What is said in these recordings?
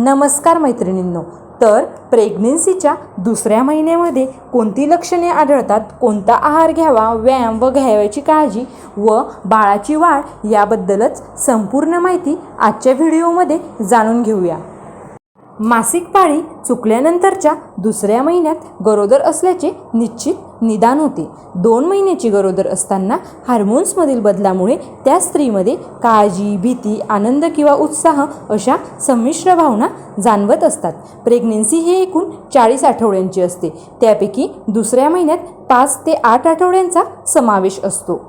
नमस्कार मैत्रिणींनो. तर प्रेग्नेन्सीच्या दुसऱ्या महिन्यामध्ये कोणती लक्षणे आढळतात? कोणता आहार घ्यावा? व्यायाम व घ्यावयाची काळजी व बाळाची वाढ याबद्दलच संपूर्ण माहिती आजच्या व्हिडिओमध्ये जाणून घेऊया. मासिक पाळी चुकल्यानंतरच्या दुसऱ्या महिन्यात गरोदर असल्याचे निश्चित निदान होते. दोन महिन्याची गरोदर असताना हार्मोन्समधील बदलामुळे त्या स्त्रीमध्ये काळजी भीती आनंद किंवा उत्साह अशा संमिश्र भावना जाणवत असतात. प्रेग्नेन्सी हे एकूण चाळीस आठवड्यांची असते. त्यापैकी दुसऱ्या महिन्यात पाच ते आठ आठवड्यांचा समावेश असतो.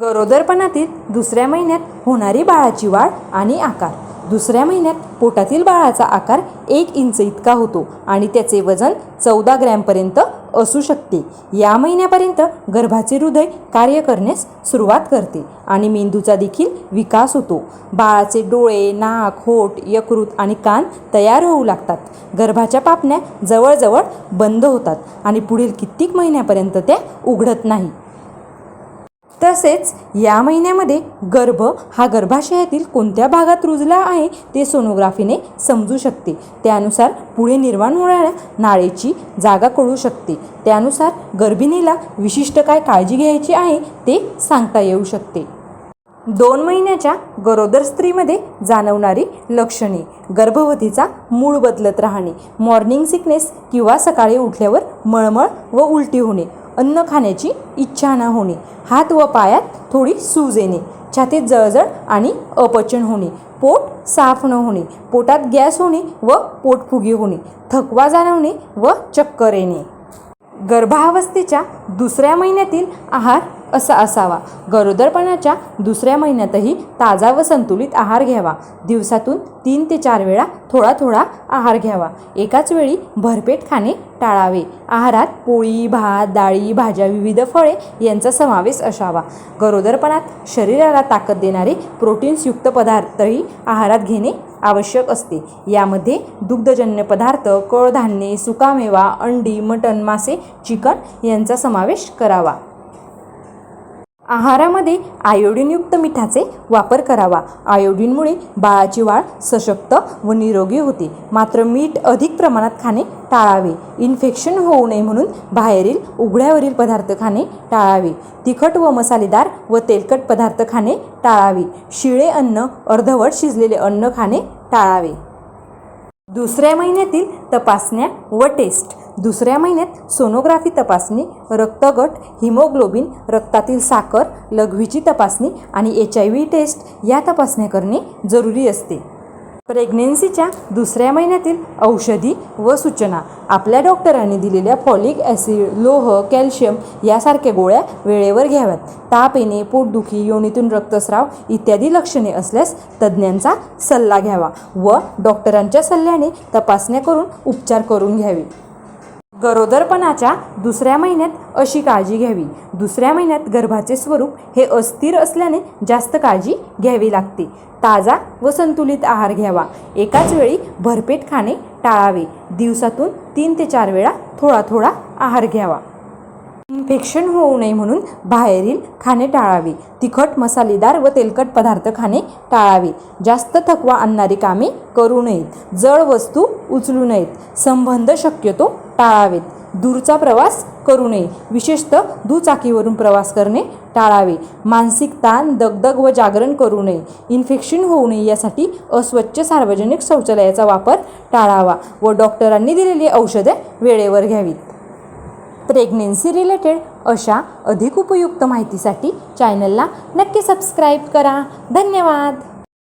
गरोदरपणातील दुसऱ्या महिन्यात होणारी बाळाची वाढ आणि आकार. दुसऱ्या महिन्यात पोटातील बाळाचा आकार एक इंच इतका होतो आणि त्याचे वजन चौदा ग्रॅमपर्यंत असू शकते. या महिन्यापर्यंत गर्भाचे हृदय कार्य करण्यास सुरुवात करते आणि मेंदूचा देखील विकास होतो. बाळाचे डोळे नाक होठ यकृत आणि कान तयार होऊ लागतात. गर्भाच्या पापण्या जवळजवळ बंद होतात आणि पुढील कित्येक महिन्यापर्यंत त्या उघडत नाही. तसेच या महिन्यामध्ये गर्भ हा गर्भाशयातील कोणत्या भागात रुजला आहे ते सोनोग्राफीने समजू शकते. त्यानुसार पुढे निर्माण होणाऱ्या नाळेची जागा कळू शकते. त्यानुसार गर्भिणीला विशिष्ट काय काळजी घ्यायची आहे ते सांगता येऊ शकते. दोन महिन्याच्या गरोदर स्त्रीमध्ये जाणवणारी लक्षणे. गर्भवतीचा मूळ बदलत राहणे. मॉर्निंग सिकनेस किंवा सकाळी उठल्यावर मळमळ व उलटी होणे. अन्न खाण्याची इच्छा न होणे. हात व पायात थोडी सूज येणे. छातीत जळजळ आणि अपचन होणे. पोट साफ न होणे. पोटात गॅस होणे व पोटफुगी होणे. थकवा जाणवणे व चक्कर येणे. गर्भावस्थेच्या दुसऱ्या महिन्यातील आहार असा असावा. गरोदरपणाच्या दुसऱ्या महिन्यातही ताजा व संतुलित आहार घ्यावा. दिवसातून तीन ते चार वेळा थोडा थोडा आहार घ्यावा. एकाच वेळी भरपेट खाणे टाळावे. आहारात पोळी भात डाळी भाज्या विविध फळे यांचा समावेश असावा. गरोदरपणात शरीराला ताकद देणारे प्रोटीन्सयुक्त पदार्थही आहारात घेणे आवश्यक असते. यामध्ये दुग्धजन्य पदार्थ कडधान्ये सुकामेवा अंडी मटण मासे चिकन यांचा समावेश करावा. आहारामध्ये आयोडीनयुक्त मिठाचे वापर करावा. आयोडीनमुळे बाळाची वाढ सशक्त व निरोगी होते. मात्र मीठ अधिक प्रमाणात खाणे टाळावे. इन्फेक्शन होऊ नये म्हणून बाहेरील उघड्यावरील पदार्थ खाणे टाळावे. तिखट व मसालेदार व तेलकट पदार्थ खाणे टाळावे. शिळे अन्न अर्धवट शिजलेले अन्न खाणे टाळावे. दुसऱ्या महिन्यातील तपासण्या व टेस्ट. दुसऱ्या महिन्यात सोनोग्राफी तपासणी रक्तगट हिमोग्लोबिन रक्तातील साखर लघवीची तपासणी आणि एच आय व्ही टेस्ट या तपासण्या करणे जरुरी असते. प्रेग्नेन्सीच्या दुसऱ्या महिन्यातील औषधी व सूचना. आपल्या डॉक्टरांनी दिलेल्या फॉलिक ॲसिड लोह कॅल्शियम यासारख्या गोळ्या वेळेवर घ्याव्यात. ताप येणे पोटदुखी योनीतून रक्तस्राव इत्यादी लक्षणे असल्यास तज्ज्ञांचा सल्ला घ्यावा व डॉक्टरांच्या सल्ल्याने तपासण्या करून उपचार करून घ्यावे. गरोदरपणाच्या दुसऱ्या महिन्यात अशी काळजी घ्यावी. दुसऱ्या महिन्यात गर्भाचे स्वरूप हे अस्थिर असल्याने जास्त काळजी घ्यावी लागते. ताजा व संतुलित आहार घ्यावा. एकाच वेळी भरपेट खाणे टाळावे. दिवसातून तीन ते चार वेळा थोडा थोडा आहार घ्यावा. इन्फेक्शन होऊ नये म्हणून बाहेरील खाणे टाळावे. तिखट मसालेदार व तेलकट पदार्थ खाणे टाळावे. जास्त थकवा आणणारी कामे करू नयेत. जड वस्तू उचलू नयेत. संबंध शक्यतो टाळावेत. दूरचा प्रवास करू नये. विशेषतः दुचाकीवरून प्रवास करणे टाळावे. मानसिक ताण दगदग व जागरण करू नये. इन्फेक्शन होऊ नये यासाठी अस्वच्छ सार्वजनिक शौचालयाचा वापर टाळावा व डॉक्टरांनी दिलेली औषधे वेळेवर घ्यावीत. प्रेग्नेन्सी रिलेटेड अशा अधिक उपयुक्त माहितीसाठी चॅनलला नक्की सबस्क्राईब करा. धन्यवाद.